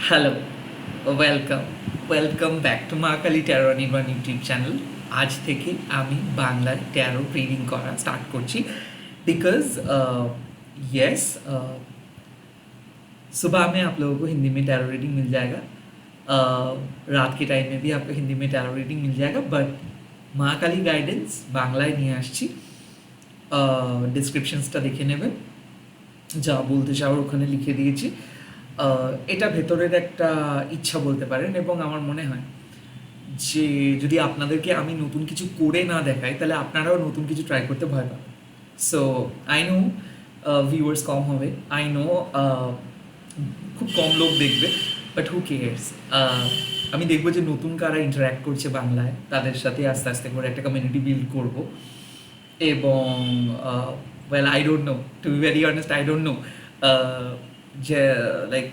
hello welcome welcome back to Maa Kali tarot Nirman YouTube channel আজ থেকে আমি বাংলায় ট্যারো রিডিং করা स्टार्ट করছি बिकॉज यस सुबह में आप लोगों को हिंदी में टैरो रीडिंग मिल जाएगा uh, रात के टाइम में भी आपको हिंदी में टैरो रीडिंग मिल जाएगा बट মা কালী গাইডেন্স বাংলায় নিয়ে আসছি ডিসক্রিপশনসটা দেখে নেবেন যা বলতে চাও ওখানে লিখে দিয়েছি আহ, এটা ভেতরের একটা ইচ্ছা বলতে পারেন এবং আমার মনে হয় যে যদি আপনাদেরকে আমি নতুন কিছু করে না দেখাই, তাহলে আপনারাও নতুন কিছু ট্রাই করতে ভয় পাবেন সো আই নো ভিউয়ার্স কম হবে। আই নো খুব কম লোক দেখবে বাট হু কেয়ার্স আমি দেখব যে নতুন কারা ইন্টারাক্ট করছে বাংলায়, তাদের সাথে আস্তে আস্তে করে একটা কমিউনিটি বিল্ড করব। এবং well I don't know to be very honest I don't know যে লাইক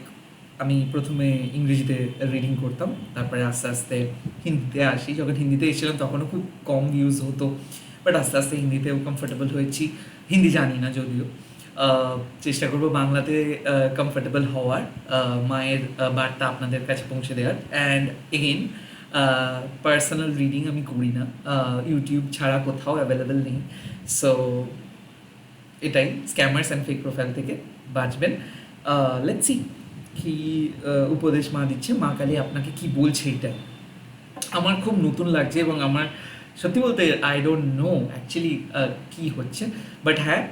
আমি প্রথমে ইংরেজিতে রিডিং করতাম, তারপরে আস্তে আস্তে হিন্দিতে আসি। যখন হিন্দিতে এসেছিলাম, তখনও খুব কম ইউজ হতো বাট আস্তে আস্তে হিন্দিতেও কমফোর্টেবল হয়েছি। হিন্দি জানি না যদিও। চেষ্টা করব বাংলাতে কমফোর্টেবল হওয়ার। মায়ের বার্তা আপনাদের কাছে পৌঁছে দেওয়ার। অ্যান্ড এগেন পার্সোনাল রিডিং আমি করি না। ইউটিউব ছাড়া কোথাও অ্যাভেলেবেল নেই। সো এটাই। স্ক্যামার্স অ্যান্ড ফেক প্রোফাইল থেকে বাঁচবেন। লেটস সি কি উপদেশ মা দিচ্ছে। মা কালী আপনাকে কি বলছে এটা? আমার খুব নতুন লাগছে এবং আমার সত্যি বলতে আই ডোন্ট নো অ্যাকচুয়ালি কি হচ্ছে। বাট হ্যাঁ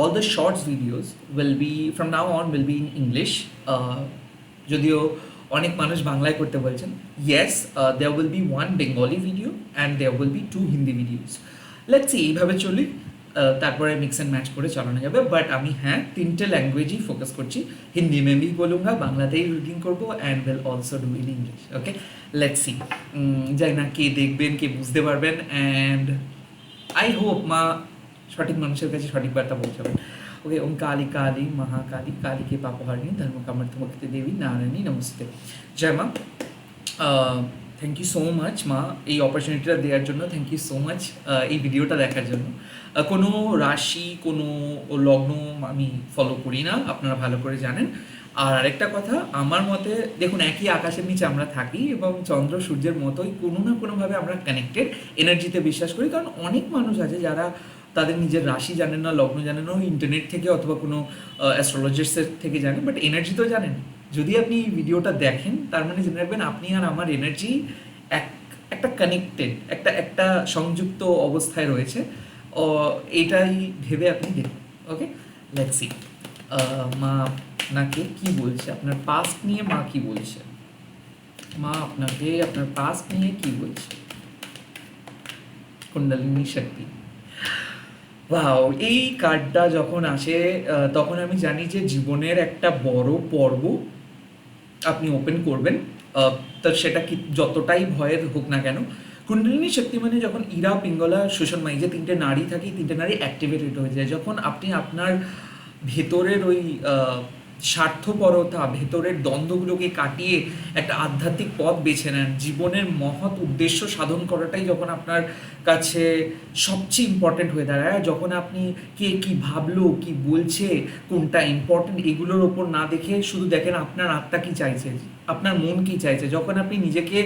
all the shorts videos will be from now on will be in English যদিও অনেক মানুষ বাংলায় করতে বলছেন। Yes there will be one Bengali video and there will be two Hindi videos let's এইভাবে চলি। তারপরে মিক্স অ্যান্ড ম্যাচ করে চালানো যাবে। বাট আমি হ্যাঁ তিনটে ল্যাঙ্গুয়েজই ফোকাস করছি। হিন্দি মে বলুন বলুঙ্গা বাংলাতেই রিডিং করব and will also do in English okay let's see যাই না কে দেখবেন, কে বুঝতে পারবেন। অ্যান্ড আই হোপ মা সঠিক মানুষের কাছে সঠিক বার্তা পৌঁছাবেন। ওকে ওম কালী কালী, মহাকালী, কালীকে পাপহারিণী ধর্মকামর্থমকৃতি দেবী নারায়ণী, নমস্তে। জয় মা। থ্যাংক ইউ সো মাচ মা এই অপরচুনিটিটা দেওয়ার জন্য। থ্যাংক ইউ সো মাচ এই ভিডিওটা দেখার জন্য। কোনো রাশি, কোনো লগ্ন আমি ফলো করি না, আপনারা ভালো করে জানেন। আর আরেকটা কথা, আমার মতে, দেখুন, একই আকাশের নিচে আমরা থাকি এবং চন্দ্র সূর্যের মতোই কোনো না কোনোভাবে আমরা কানেক্টেড এনার্জিতে বিশ্বাস করি। কারণ অনেক মানুষ আছে যারা তাদের নিজের রাশি জানেন না, লগ্ন জানেন না ইন্টারনেট থেকে অথবা কোনো অ্যাস্ট্রোলজিস্টের থেকে জানেন বাট এনার্জি তো জানেন। যদি আপনি এই ভিডিওটা দেখেন, তার মানে জেনে রাখবেন আপনি আর আমার এনার্জি এক, একটা কানেক্টেড একটা একটা সংযুক্ত অবস্থায় রয়েছে। এটাই ভেবে আপনি দেখুন ওকে লেটস সি মা আপনাকে কি বলছে? আপনার পাস্ট নিয়ে মা কি বলছে? মা আপনাকে আপনার পাস্ট নিয়ে কি বলছে? কুণ্ডলিনী শক্তি ওয়াও এই কার্ডটা যখন আসে তখন আমি জানি যে জীবনের একটা বড় পর্ব আপনি ওপেন করবেন তার সেটা কি যতটাই ভয়ের হোক না কেন, কুণ্ডলিনী শক্তি মানে যখন ইরা, পিঙ্গলা সুষন্মাই যে তিনটে নারী থাকে তিনটে নারী অ্যাক্টিভেটেড হয়ে যায়। যখন আপনি আপনার ভেতরের ওই স্বার্থপরতা, ভেতরের দ্বন্দ্বগুলোকে কাটিয়ে একটা আধ্যাত্মিক পথ বেছে নেন। জীবনের মহৎ উদ্দেশ্য সাধন করাটাই যখন আপনার কাছে সবচেয়ে ইম্পর্টেন্ট হয়ে দাঁড়ায়, যখন আপনি কে কি ভাবলো, কি বলছে, কোনটা ইম্পর্টেন্ট এগুলোর ওপর না দেখে শুধু দেখেন আপনার আত্মা কি চাইছে, আপনার মন কি চাইছে। যখন আপনি নিজেকে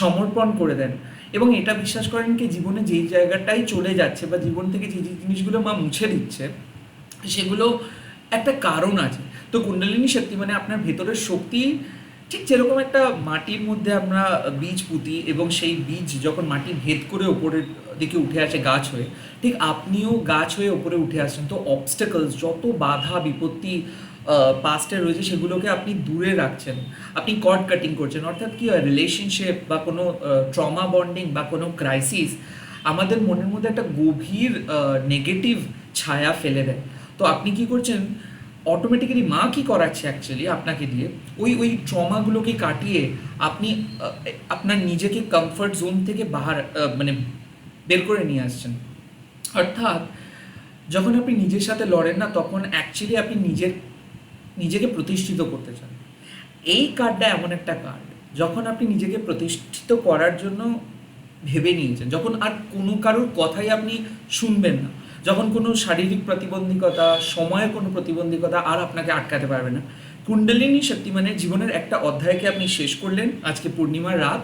সমর্পণ করে দেন এবং এটা বিশ্বাস করেন কি জীবনে যেই জায়গাটাই চলে যাচ্ছে বা জীবন থেকে যে যে জিনিসগুলো মা মুছে দিচ্ছে, সেগুলো একটা কারণ আছে। তো কুণ্ডলিনী শক্তি মানে আপনার ভেতরের শক্তি, ঠিক যেরকম একটা মাটির মধ্যে আমরা বীজ পুঁতি এবং সেই বীজ যখন মাটি ভেদ করে ওপরের দিকে উঠে আসে গাছ হয়ে, ঠিক আপনিও গাছ হয়ে ওপরে উঠে আসছেন তো অবস্টেকলস যত বাধা, বিপত্তি পাস্টে রয়েছে সেগুলোকে আপনি দূরে রাখছেন। আপনি কর্ড কাটিং করছেন। অর্থাৎ কি হয় রিলেশনশিপ বা কোনো ট্রমা বন্ডিং বা কোনো ক্রাইসিস আমাদের মনের মধ্যে একটা গভীর নেগেটিভ ছায়া ফেলে দেয়। তো আপনি কি করছেন অটোমেটিক্যালি মা কি করাচ্ছে অ্যাকচুয়ালি আপনাকে দিয়ে? ওই ওই ট্রমাগুলোকে কাটিয়ে আপনি আপনার নিজেকে কমফর্ট জোন থেকে বাহার মানে বের করে নিয়ে আসছেন। অর্থাৎ যখন আপনি নিজের সাথে লড়েন না, তখন অ্যাকচুয়ালি আপনি নিজের, নিজেকে প্রতিষ্ঠিত করতে চান। এই কার্ডটা এমন একটা কার্ড যখন আপনি নিজেকে প্রতিষ্ঠিত করার জন্য ভেবে নিয়েছেন, যখন আর কোনো কারোর কথাই আপনি শুনবেন না যখন কোনো শারীরিক প্রতিবন্ধকতা সময়ের কোনো প্রতিবন্ধকতা আর আপনাকে আটকাতে পারবে না। কুণ্ডলিনী শক্তি মানে জীবনের একটা অধ্যায়কে আপনি শেষ করলেন? আজকে পূর্ণিমার রাত।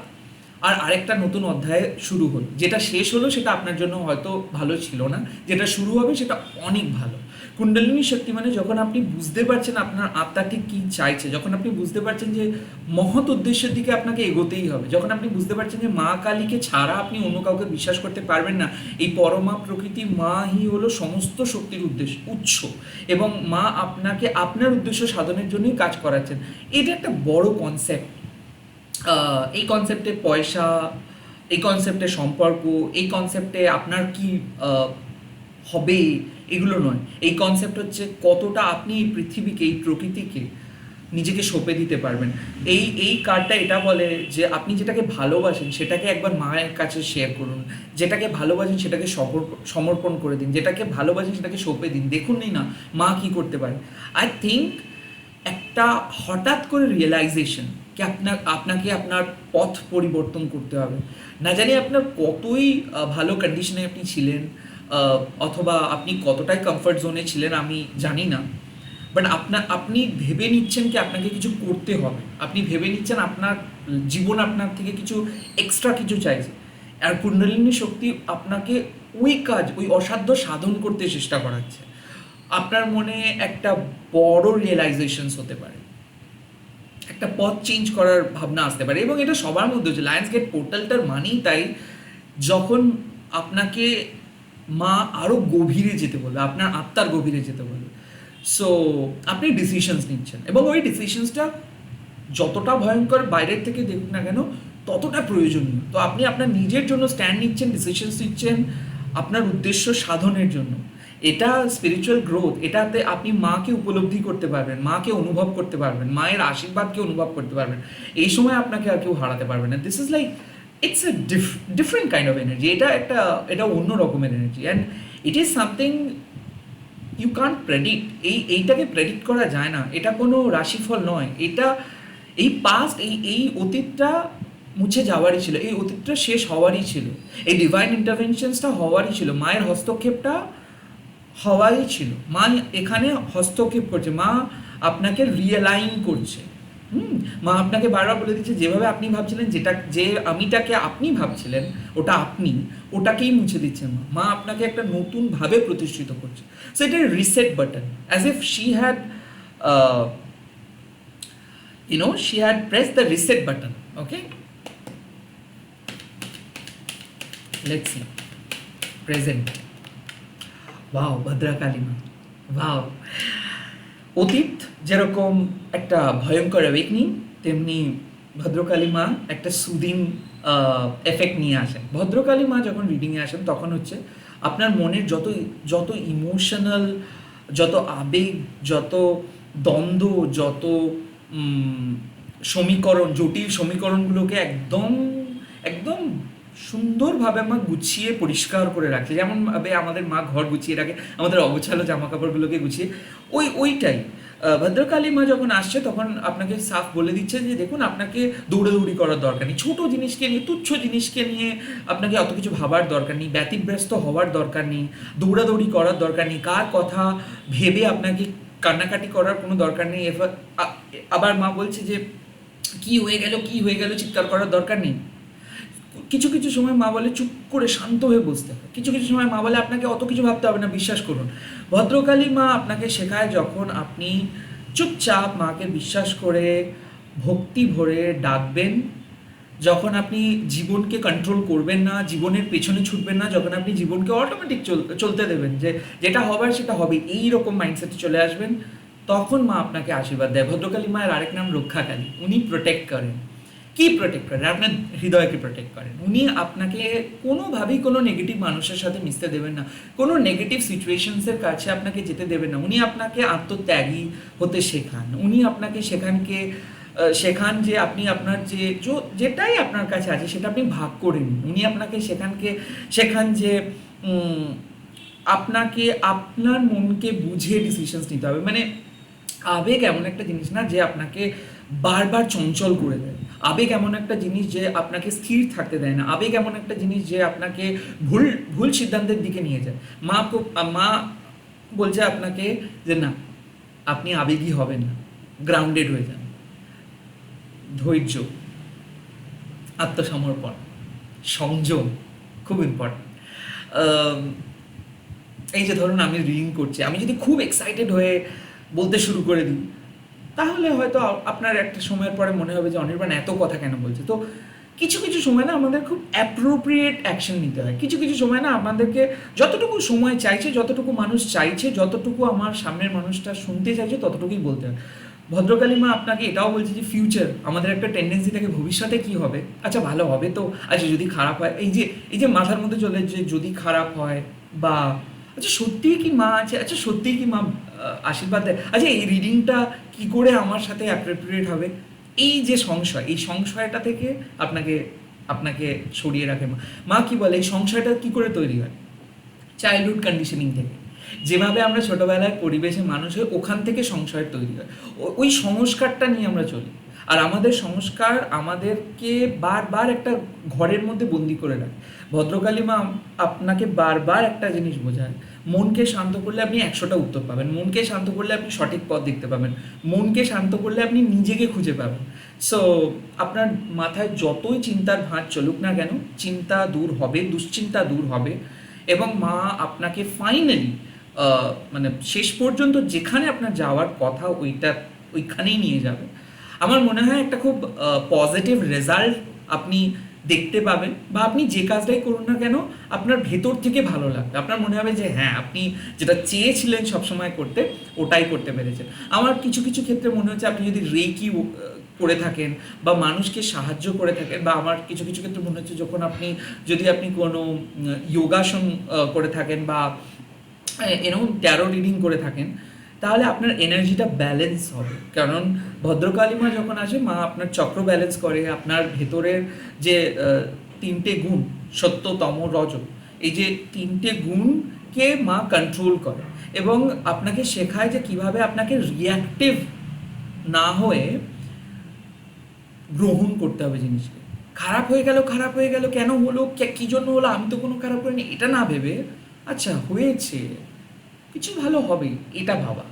আর আরেকটা নতুন অধ্যায় শুরু হল। যেটা শেষ হলো সেটা আপনার জন্য হয়তো ভালো ছিল না। যেটা শুরু হবে সেটা অনেক ভালো। কুণ্ডলিনী শক্তি মানে যখন আপনি বুঝতে পারছেন আপনার আত্মা ঠিক কী চাইছে, যখন আপনি বুঝতে পারছেন যে মহৎ উদ্দেশ্যের দিকে আপনাকে এগোতেই হবে, যখন আপনি বুঝতে পারছেন যে মা কালীকে ছাড়া আপনি অন্য কাউকে বিশ্বাস করতে পারবেন না, এই পরমা প্রকৃতি মাই হলো সমস্ত শক্তির উদ্দেশ্য, উৎস এবং মা আপনাকে আপনার উদ্দেশ্য সাধনের জন্যই কাজ করাচ্ছেন। এটা একটা বড় কনসেপ্ট এই কনসেপ্টে পয়সা, এই কনসেপ্টে সম্পর্ক, এই কনসেপ্টে আপনার কি হবে, এগুলো নয়। এই কনসেপ্ট হচ্ছে কতটা আপনি এই পৃথিবীকে, এই প্রকৃতিকে নিজেকে সঁপে দিতে পারবেন। এই এই কার্ডটা এটা বলে যে আপনি যেটাকে ভালোবাসেন, সেটাকে একবার মায়ের কাছে শেয়ার করুন। যেটাকে ভালোবাসেন, সেটাকে সমর্পণ করে দিন। যেটাকে ভালোবাসেন, সেটাকে সঁপে দিন। দেখুন না মা কি করতে পারে। আই থিঙ্ক একটা হঠাৎ করে রিয়েলাইজেশন কি আপনার, আপনাকে আপনার পথ পরিবর্তন করতে হবে। না জানি আপনার কতই ভালো কন্ডিশনে আপনি ছিলেন অথবা আপনি কতটাই কমফর্ট জোনে ছিলেন আমি জানি না। বাট আপনার আপনি ভেবে নিচ্ছেন কি আপনাকে কিছু করতে হবে। আপনি ভেবে নিচ্ছেন আপনার জীবন আপনার থেকে কিছু এক্সট্রা কিছু চাইছে। আর কুণ্ডলিনী শক্তি আপনাকে ওই কাজ, ওই অসাধ্য সাধন করতে চেষ্টা করাচ্ছে। আপনার মনে একটা বড় রিয়েলাইজেশনস হতে পারে। একটা পথ চেঞ্জ করার ভাবনা আসতে পারে। এবং এটা সবার মধ্যে হচ্ছে। লায়ন্স গেট পোর্টালটার মানেই তাই। যখন আপনাকে মা আরও গভীরে যেতে বলবে, আপনার আত্মার গভীরে যেতে বলবে। সো আপনি ডিসিশনস নিচ্ছেন এবং ওই ডিসিশনসটা যতটা ভয়ঙ্কর বাইরের থেকে দেখুন না কেন, ততটা প্রয়োজনীয়। তো আপনি আপনার নিজের জন্য স্ট্যান্ড নিচ্ছেন ডিসিশনস নিচ্ছেন, আপনার উদ্দেশ্য সাধনের জন্য। এটা স্পিরিচুয়াল গ্রোথ এটাতে আপনি মাকে উপলব্ধি করতে পারবেন, মাকে অনুভব করতে পারবেন, মায়ের আশীর্বাদকে অনুভব করতে পারবেন। এই সময় আপনাকে আর কেউ হারাতে পারবে না। This is like it's a different kind of energy এটা একটা, এটা অন্য রকমের energy and it is something you can't predict এই, এইটাকে প্রেডিক্ট করা যায় না। এটা কোনো রাশিফল নয়। এটা, এই পাস্ট এই এই অতীতটা মুছে যাওয়ারই ছিল। এই অতীতটা শেষ হওয়ারই ছিল। এই ডিভাইন ইন্টারভেনশনসটা হওয়ারই ছিল। মায়ের হস্তক্ষেপটা হওয়ারই ছিল। মা এখানে হস্তক্ষেপ করছে। মা আপনাকে রিয়েলাইন করছে। হুম, মা আপনাকে বারবার বলে দিচ্ছে, যেভাবে আপনি ভাবছিলেন, যেটা, যে আমিটাকে আপনি ভাবছিলেন, ওটা আপনি, ওটাকেই মুছে দিচ্ছে মা। মা আপনাকে একটা নতুন ভাবে প্রতিষ্ঠিত করছে। সো এটা reset button as if she had you know, she had pressed the reset button, okay? Let's see. Present. Wow wow. অতীত যেরকম একটা ভয়ঙ্কর অ্যাওয়েকনিং তেমনি ভদ্রকালী মা একটা সুদিন এফেক্ট নিয়ে আসেন। ভদ্রকালী মা যখন রিডিংয়ে আসেন, তখন হচ্ছে আপনার মনের যত যত ইমোশনাল যত আবেগ, যত দ্বন্দ্ব, যত সমীকরণ, জটিল সমীকরণগুলোকে একদম একদম সুন্দরভাবে মা গুছিয়ে পরিষ্কার করে রাখছে যেমন ভাবে আমাদের মা ঘর গুছিয়ে রাখে, আমাদের অগোছালো জামা কাপড়গুলোকে গুছিয়ে। ওই, ওইটাই। ভদ্রকালী মা যখন আসছে তখন আপনাকে সাফ বলে দিচ্ছে যে, দেখুন, আপনাকে দৌড়াদৌড়ি করার দরকার নেই। ছোটো জিনিসকে নিয়ে, তুচ্ছ জিনিসকে নিয়ে আপনাকে অত কিছু ভাবার দরকার নেই। ব্যতিব্যস্ত হওয়ার দরকার নেই। দৌড়াদৌড়ি করার দরকার নেই। কার কথা ভেবে আপনাকে কান্নাকাটি করার কোনো দরকার নেই? আবার মা বলছে যে, কি হয়ে গেল? কি হয়ে গেল? চিৎকার করার দরকার নেই? কিছু কিছু সময় মা বলে, চুপ করে শান্ত হয়ে বসতে হবে। কিছু কিছু সময় মা বলে, আপনাকে অত কিছু ভাবতে হবে না, বিশ্বাস করুন। ভদ্রকালী মা আপনাকে শেখায় যখন আপনি চুপচাপ মাকে বিশ্বাস করে ভক্তি ভরে ডাকবেন, যখন আপনি জীবনকে কন্ট্রোল করবেন না, জীবনের পেছনে ছুটবেন না, যখন আপনি জীবনকে অটোমেটিক চলতে দেবেন যে, যেটা হবার সেটা হবে এই রকম মাইন্ডসেটে চলে আসবেন, তখন মা আপনাকে আশীর্বাদ দেয়। ভদ্রকালী মায়ের আরেক নাম রক্ষাকালী, উনি প্রোটেক্ট করেন। কি প্রোটেক্ট করেন? আপনার হৃদয়কে প্রোটেক্ট করেন। উনি আপনাকে কোনোভাবেই কোনো নেগেটিভ মানুষের সাথে মিশতে দেবেন না। কোনো নেগেটিভ সিচুয়েশনসের কাছে আপনাকে যেতে দেবেন না। উনি আপনাকে আত্মত্যাগী হতে শেখান। উনি আপনাকে সেখানকে শেখান যে আপনি আপনার যে যেটাই আপনার কাছে আছে, সেটা আপনি ভাগ করে নিন। উনি আপনাকে সেখানকে শেখান যে আপনাকে, আপনার মনকে বুঝে ডিসিশনস নিতে হবে। মানে আবেগ এমন একটা জিনিস না যে আপনাকে বারবার চঞ্চল করে দেয়। আবেগ এমন একটা জিনিস যে আপনাকে স্থির থাকতে দেয় না। আবেগ এমন একটা জিনিস যে আপনাকে ভুল ভুল সিদ্ধান্তের দিকে নিয়ে যায়। মা মা বলছে আপনাকে যে না, আপনি আবেগী হবেন না গ্রাউন্ডেড হয়ে যান। ধৈর্য, আত্মসমর্পণ, সংযম খুব ইম্পর্টেন্ট এই যে ধরুন আমি রিডিং করছি, আমি যদি খুব এক্সাইটেড হয়ে বলতে শুরু করে দিই তাহলে হয়তো আপনার একটা সময়ের পরে মনে হবে যে অনির্বাণ এত কথা কেন বলছে? তো কিছু কিছু সময় না আমাদের খুব অ্যাপ্রোপ্রিয়েট অ্যাকশন নিতে হয়। কিছু কিছু সময় না আমাদেরকে যতটুকু সময় চাইছে, যতটুকু মানুষ চাইছে, যতটুকু আমার সামনের মানুষটা শুনতে চাইছে, ততটুকুই বলতে হয়। ভদ্রকালী মা আপনাকে এটাও বলছে যে ফিউচার আমাদের একটা টেন্ডেন্সি থাকে ভবিষ্যতে কি হবে? আচ্ছা ভালো হবে তো। আচ্ছা যদি খারাপ হয়, এই যে এই যে মাথার মধ্যে চলে যে যদি খারাপ হয় বা আচ্ছা সত্যিই কি মা আছে? আচ্ছা সত্যিই কি মা আশীর্বাদ দেয়? আচ্ছা এই রিডিংটা কি করে আমার সাথে অ্যাপ্রোপ্রিয়েট হবে? এই যে সংশয়, এই সংশয়টা থেকে আপনাকে আপনাকে সরিয়ে রাখে মা। মা কি বলে, এই সংশয়টা কি করে তৈরি হয়? চাইল্ডহুড কন্ডিশনিং থেকে। যেভাবে আমরা ছোটবেলায় পরিবেশে মানুষ হয়ে ওখান থেকে সংশয় তৈরি হয়। ওই সংস্কারটা নিয়ে আমরা চলি। আর আমাদের সংস্কার আমাদেরকে বারবার একটা ঘরের মধ্যে বন্দি করে রাখে। ভদ্রকালী মা আপনাকে বারবার একটা জিনিস বোঝায় মনকে শান্ত করলে আপনি একশোটা উত্তর পাবেন। মনকে শান্ত করলে আপনি সঠিক পথ দেখতে পাবেন। মনকে শান্ত করলে আপনি নিজেকে খুঁজে পাবেন। সো আপনার মাথায় যতই চিন্তার ভাঁজ চলুক না কেন, চিন্তা দূর হবে, দুশ্চিন্তা দূর হবে এবং মা আপনাকে ফাইনালি মানে শেষ পর্যন্ত যেখানে আপনার যাওয়ার কথা ওইটা, ওইখানেই নিয়ে যাবে। আমার মনে হয় একটা খুব পজিটিভ রেজাল্ট আপনি দেখতে পাবেন বা আপনি যে কাজটাই করুন না কেন, আপনার ভেতর থেকে ভালো লাগবে। আপনার মনে হবে যে হ্যাঁ আপনি যেটা চেয়েছিলেন সবসময় করতে, ওটাই করতে পেরেছেন। আমার কিছু কিছু ক্ষেত্রে মনে হচ্ছে আপনি যদি রেকি করে থাকেন বা মানুষকে সাহায্য করে থাকেন বা আমার কিছু কিছু ক্ষেত্রে মনে হচ্ছে যখন আপনি, যদি আপনি কোনো যোগাসন করে থাকেন বা এরকম ট্যারো রিডিং করে থাকেন তাহলে আপনার এনার্জিটা ব্যালেন্স হবে। কারণ ভদ্রকালী মা যখন আসে, মা আপনার চক্র ব্যালেন্স করে, আপনার ভেতরের যে তিনটে গুণ, সত্য, তম, রজ, এই যে তিনটে গুণকে মা কন্ট্রোল করে এবং আপনাকে শেখায় যে কীভাবে আপনাকে রিয়াক্টিভ না হয়ে গ্রহণ করতে হবে জিনিসকে। খারাপ হয়ে গেল, খারাপ হয়ে গেল, কেন হলো কে- জন্য হলো, আমি তো কোনো খারাপ করিনি, এটা না ভেবে আচ্ছা হয়েছে। কিছু ভালো হবে, এটা ভাবা।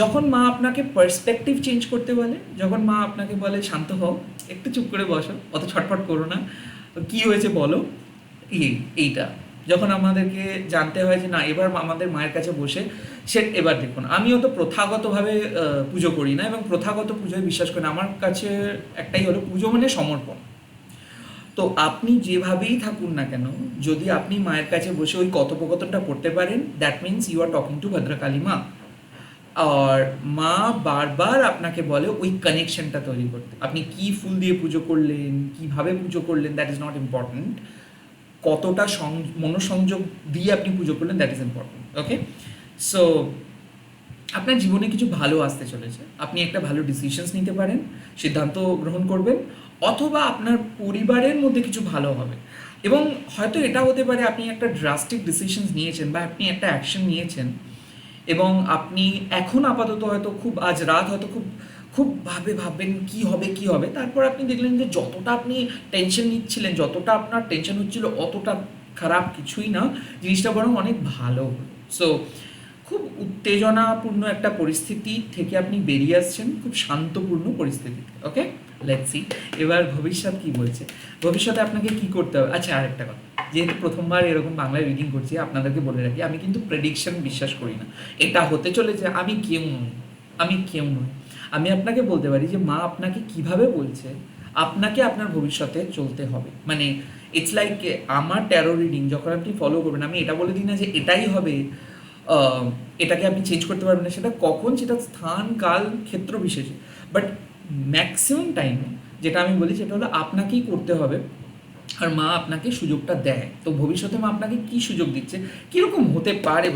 যখন মা আপনাকে পার্সপেক্টিভ চেঞ্জ করতে বলে, যখন মা আপনাকে বলে, শান্ত হও, একটু চুপ করে বসো, অত ছটফট করো না। কি হয়েছে বলো? এই, এইটা। যখন আমাদেরকে জানতে হয় যে না, এবার আমাদের মায়ের কাছে বসে, সে এবার দেখুন, আমিও তো প্রথাগতভাবে পুজো করি না এবং প্রথাগত পুজোয় বিশ্বাস করি না। আমার কাছে একটাই হলো পুজো মানে সমর্পণ। তো আপনি যেভাবেই থাকুন না কেন, যদি আপনি মায়ের কাছে বসে ওই কথোপকথনটা করতে পারেন that means you are talking to Bhadrakali মা আর মা বারবার আপনাকে বলে ওই কানেকশনটা তৈরি করতে। আপনি কি ফুল দিয়ে পুজো করলেন, কীভাবে পুজো করলেন দ্যাট ইজ নট ইম্পর্ট্যান্ট কতটা মনোসংযোগ দিয়ে আপনি পুজো করলেন that is important okay so আপনার জীবনে কিছু ভালো আসতে চলেছে। আপনি একটা ভালো ডিসিশনস নিতে পারেন, সিদ্ধান্ত গ্রহণ করবেন। অথবা আপনার পরিবারের মধ্যে কিছু ভালো হবে। এবং হয়তো এটা হতে পারে আপনি একটা ড্রাস্টিক ডিসিশন নিয়েছেন বা আপনি একটা অ্যাকশন নিয়েছেন এবং আপনি এখন আপাতত হয়তো খুব, আজ রাত হয়তো খুব খুব ভাবে ভাববেন কি হবে কি হবে। তারপর আপনি দেখলেন যে যতটা আপনি টেনশন নিচ্ছিলেন, যতটা আপনার টেনশন হচ্ছিল, অতটা খারাপ কিছুই না। জিনিসটা বরং অনেক ভালো। সো খুব উত্তেজনাপূর্ণ একটা পরিস্থিতি থেকে আপনি বেরিয়ে আসছেন, খুব শান্তপূর্ণ পরিস্থিতি ওকে লেটস এবার ভবিষ্যৎ কি বলছে? ভবিষ্যতে আপনাকে কি করতে হবে? আচ্ছা আরেকটা কথা। যেহেতু প্রথমবার এরকম বাংলায় রিডিং করছি, আপনাদেরকে বলে রাখি, আমি কিন্তু প্রেডিকশন বিশ্বাস করি না। এটা হতে চলেছে, আমি কেউ নই। আমি কেউ নই। আমি আপনাকে বলতে পারি যে মা আপনাকে কীভাবে বলছে, আপনাকে আপনার ভবিষ্যতে চলতে হবে। মানে ইটস লাইক আমার ট্যারো রিডিং যখন আপনি ফলো করবেন, আমি এটা বলে দিই না যে এটাই হবে এটাকে আপনি চেঞ্জ করতে পারবেন না। সেটা কখন? সেটা স্থান, কাল, ক্ষেত্র বিশেষে। বাট ম্যাক্সিমাম টাইমে যেটা আমি বলি সেটা হলো আপনাকেই করতে হবে আর মা আপনাকে সুযোগটা দেয়। তো ভবিষ্যতে মা আপনাকে কি সুযোগ দিচ্ছে? কীরকম হতে পারে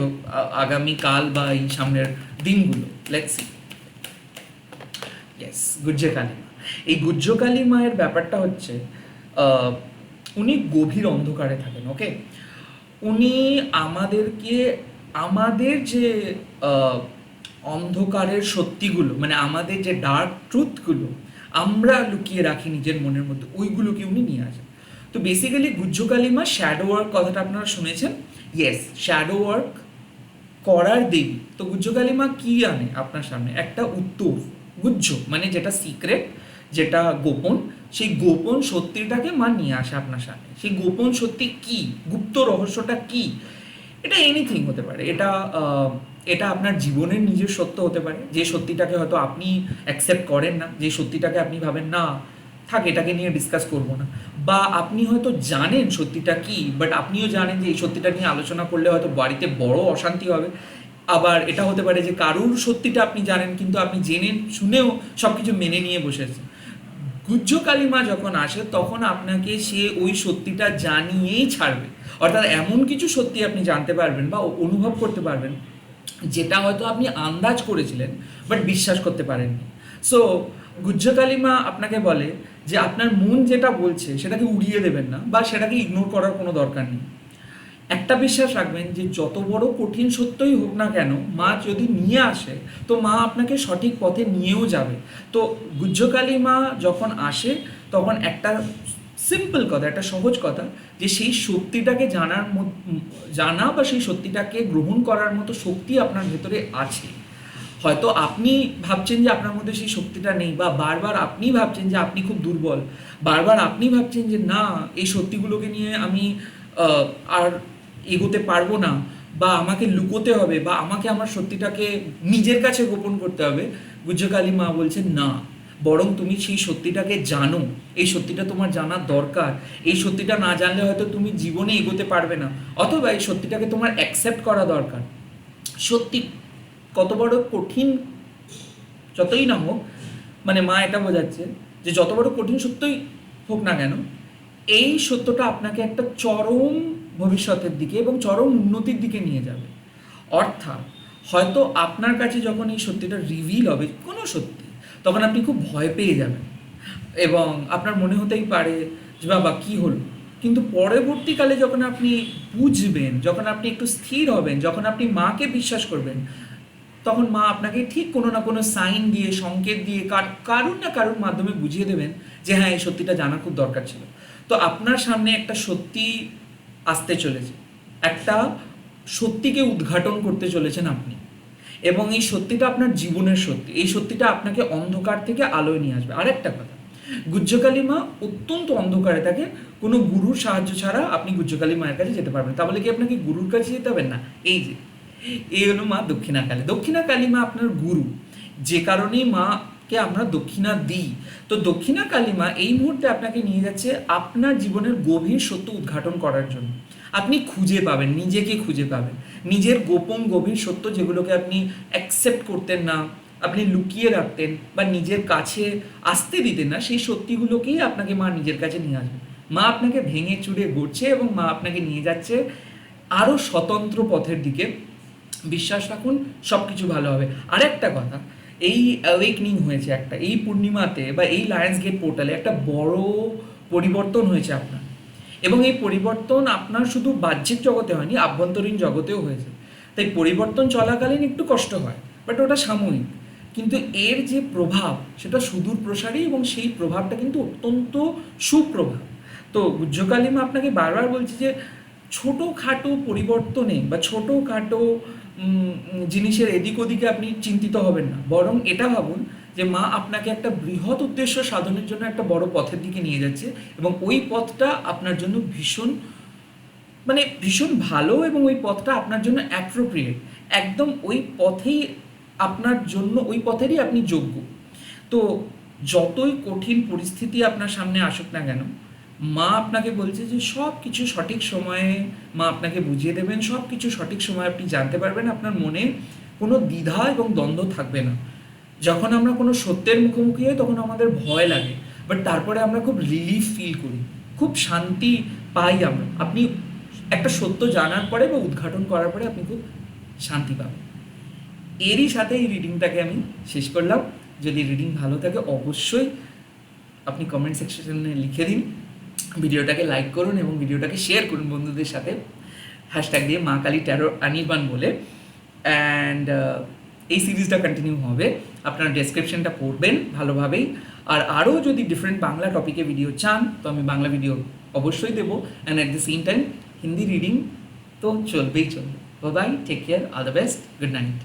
আগামী কাল বা এই সামনের দিনগুলো? লেটস ইয়েস গুজ্জে মা। এই গুজ্জ কালী মায়ের ব্যাপারটা হচ্ছে উনি গভীর অন্ধকারে থাকেন ওকে উনি আমাদেরকে, আমাদের যে অন্ধকারের সত্যিগুলো মানে আমাদের যে ডার্ক ট্রুথগুলো আমরা লুকিয়ে রাখি নিজের মনের মধ্যে, ওইগুলোকে উনি নিয়ে আসেন। তো বেসিক্যালি গুজ্জ কালিমা শ্যাডো ওয়ার্ক কথাটা আপনারা শুনেছেন? ইয়েস শ্যাডো ওয়ার্ক করার দেবী। তো গুজ্জ কালিমা কি আনে আপনার সামনে? একটা উত্তর গুজ্জ মানে যেটা সিক্রেট যেটা গোপন, সেই গোপন সত্যিটাকে মা নিয়ে আসে আপনার সামনে। সেই গোপন সত্যি কি? গুপ্ত রহস্যটা কি? এটা এনিথিং হতে পারে। এটা এটা আপনার জীবনের নিজের সত্য হতে পারে। যে সত্যিটাকে হয়তো আপনি অ্যাকসেপ্ট করেন না, যে সত্যিটাকে আপনি ভাবেন, না, থাক, এটাকে নিয়ে ডিসকাস করব না। বা আপনি হয়তো জানেন সত্যিটা কি বাট আপনিও জানেন যে এই সত্যিটা নিয়ে আলোচনা করলে হয়তো বাড়িতে বড় অশান্তি হবে। আবার এটা হতে পারে যে কারুর সত্যিটা আপনি জানেন, কিন্তু আপনি জেনে শুনেও সব কিছু মেনে নিয়ে বসেছেন গুজ্জ কালিমা যখন আসে, তখন আপনাকে সে ওই সত্যিটা জানিয়েই ছাড়বে। অর্থাৎ এমন কিছু সত্যি আপনি জানতে পারবেন বা অনুভব করতে পারবেন যেটা হয়তো আপনি আন্দাজ করেছিলেন বাট বিশ্বাস করতে পারেননি। সো গুজ্জ কালিমা আপনাকে বলে যে আপনার মন যেটা বলছে সেটাকে উড়িয়ে দেবেন না বা সেটাকে ইগনোর করার কোনো দরকার নেই। একটা বিশ্বাস রাখবেন যে যত বড় কঠিন সত্যই হোক না কেন, মা যদি নিয়ে আসে, তো মা আপনাকে সঠিক পথে নিয়েও যাবে। তো গুজ্জকালী মা যখন আসে, তখন একটা সিম্পল কথা, একটা সহজ কথা যে সেই সত্যিটাকে জানার জানা বা সেই সত্যিটাকে গ্রহণ করার মতো শক্তি আপনার ভেতরে আছে। হয়তো আপনি ভাবছেন যে আপনার মধ্যে সেই শক্তিটা নেই বা বারবার আপনি ভাবছেন যে আপনি খুব দুর্বল, বারবার আপনি ভাবছেন যে না, এই সত্যিগুলোকে নিয়ে আমি আর এগোতে পারব না বা আমাকে লুকোতে হবে বা আমাকে আমার সত্যিটাকে নিজের কাছে গোপন করতে হবে। গুজ্জকালী মা বলছেন, না। বরং তুমি সেই সত্যিটাকে জানো। এই সত্যিটা তোমার জানার দরকার। এই সত্যিটা না জানলে হয়তো তুমি জীবনে এগোতে পারবে না। অথবা এই সত্যিটাকে তোমার অ্যাকসেপ্ট করা দরকার। সত্যি কত বড় কঠিন, যতই না হোক মানে মা এটা বোঝাচ্ছে যে যত বড় কঠিন সত্যই হোক না কেন, এই সত্যটা আপনাকে একটা চরম ভবিষ্যতের দিকে এবং চরম উন্নতির দিকে নিয়ে যাবে। অর্থাৎ হয়তো আপনার কাছে যখন এই সত্যিটা রিভিল হবে, কোনো সত্যি তখন আপনি খুব ভয় পেয়ে যাবেন। এবং আপনার মনে হতেই পারে যে, বাবা, কী হলো? কিন্তু পরবর্তীকালে যখন আপনি বুঝবেন, যখন আপনি একটু স্থির হবেন, যখন আপনি মাকে বিশ্বাস করবেন, তখন মা আপনাকে ঠিক কোনো না কোনো সাইন দিয়ে, সংকেত দিয়ে, কার- কারুর না কারুর মাধ্যমে বুঝিয়ে দেবেন যে হ্যাঁ এই সত্যিটা জানা খুব দরকার ছিল। তো আপনার সামনে একটা সত্যি আসতে চলেছে। একটা সত্যিকে উদ্ঘাটন করতে চলেছেন আপনি। এবং এই সত্যিটা আপনার জীবনের সত্যি। এই সত্যিটা আপনাকে অন্ধকার থেকে আলোয় নিয়ে আসবে। আরেকটা কথা গুজ্জকালী মা অত্যন্ত অন্ধকারে থাকে। কোনো গুরুর সাহায্য ছাড়া আপনি গুজ্জকালী মায়ের কাছে যেতে পারবেন তাহলে কি আপনাকে গুরুর কাছে যেতে হবে? না, এই যে, এই হলো মা দক্ষিণা কালী দক্ষিণা কালী মা আপনার গুরু। যে কারণেই মাকে আমরা দক্ষিণা দিই। তো দক্ষিণা কালী মা এই মুহূর্তে আপনাকে নিয়ে যাচ্ছে আপনার জীবনের গভীর সত্য উদ্ঘাটন করার জন্য। আপনি খুঁজে পাবেন, নিজেকে খুঁজে পাবেন। নিজের গোপন গভীর সত্য যেগুলোকে আপনি অ্যাকসেপ্ট করতেন না, আপনি লুকিয়ে রাখতেন বা নিজের কাছে আসতে দিতেন না, সেই সত্যিগুলোকেই আপনাকে মা নিজের কাছে নিয়ে আসবে। মা আপনাকে ভেঙে চুড়ে গড়ছে এবং মা আপনাকে নিয়ে যাচ্ছে আরও স্বতন্ত্র পথের দিকে। বিশ্বাস রাখুন সব কিছু ভালো হবে। আরেকটা কথা, এই অ্যাওয়েকনিং হয়েছে একটা, এই পূর্ণিমাতে বা এই লায়ন্স গেট পোর্টালে একটা বড় পরিবর্তন হয়েছে আপনার। এবং এই পরিবর্তন আপনার শুধু বাহ্যিক জগতে হয়নি, আভ্যন্তরীণ জগতেও হয়েছে। তাই পরিবর্তন চলাকালীন একটু কষ্ট হয় বাট ওটা সাময়িক। কিন্তু এর যে প্রভাব, সেটা সুদূর প্রসারী এবং সেই প্রভাবটা কিন্তু অত্যন্ত সুপ্রভাব। তো গুজ্জকালিমা আপনাকে বারবার বলছি যে, ছোটোখাটো পরিবর্তনে বা ছোটোখাটো জিনিসের এদিক ওদিকে আপনি চিন্তিত হবেন না। বরং এটা ভাবুন যে মা আপনাকে একটা বৃহৎ উদ্দেশ্য সাধনের জন্য একটা বড় পথের দিকে নিয়ে যাচ্ছে এবং ওই পথটা আপনার জন্য ভীষণ মানে ভীষণ ভালো এবং ওই পথটা আপনার জন্য অ্যাপ্রোপ্রিয়েট একদম ওই পথেই আপনার জন্য, ওই পথেরই আপনি যোগ্য। তো যতই কঠিন পরিস্থিতি আপনার সামনে আসুক না কেন, মা আপনাকে বলছে যে সব কিছু সঠিক সময়ে মা আপনাকে বুঝিয়ে দেবেন সব কিছু সঠিক সময়ে আপনি জানতে পারবেন, আপনার মনে কোনো দ্বিধা এবং দ্বন্দ্ব থাকবে না। যখন আমরা কোনো সত্যের মুখোমুখি হই, তখন আমাদের ভয় লাগে। বাট তারপরে আমরা খুব রিলিফ ফিল করি। খুব শান্তি পাই আমরা। আপনি একটা সত্য জানার পরে বা উদ্ঘাটন করার পরে আপনি খুব শান্তি পাবেন। এরই সাথে এই রিডিংটাকে আমি শেষ করলাম। যদি রিডিং ভালো থাকে, অবশ্যই আপনি কমেন্ট সেকশনে লিখে দিন। ভিডিওটাকে লাইক করুন এবং ভিডিওটাকে শেয়ার করুন বন্ধুদের সাথে। হ্যাশট্যাগ দিয়ে মা কালী ট্যারো আনিবান বলে। অ্যান্ড এই সিরিজটা কন্টিনিউ হবে। আপনারা ডেসক্রিপশনটা পড়বেন ভালোভাবেই। আর আরও যদি ডিফারেন্ট বাংলা টপিকে ভিডিও চান, তো আমি বাংলা ভিডিও অবশ্যই দেবো। And at the same time Hindi reading তো চলবেই চলবে। Bye take care all the best good night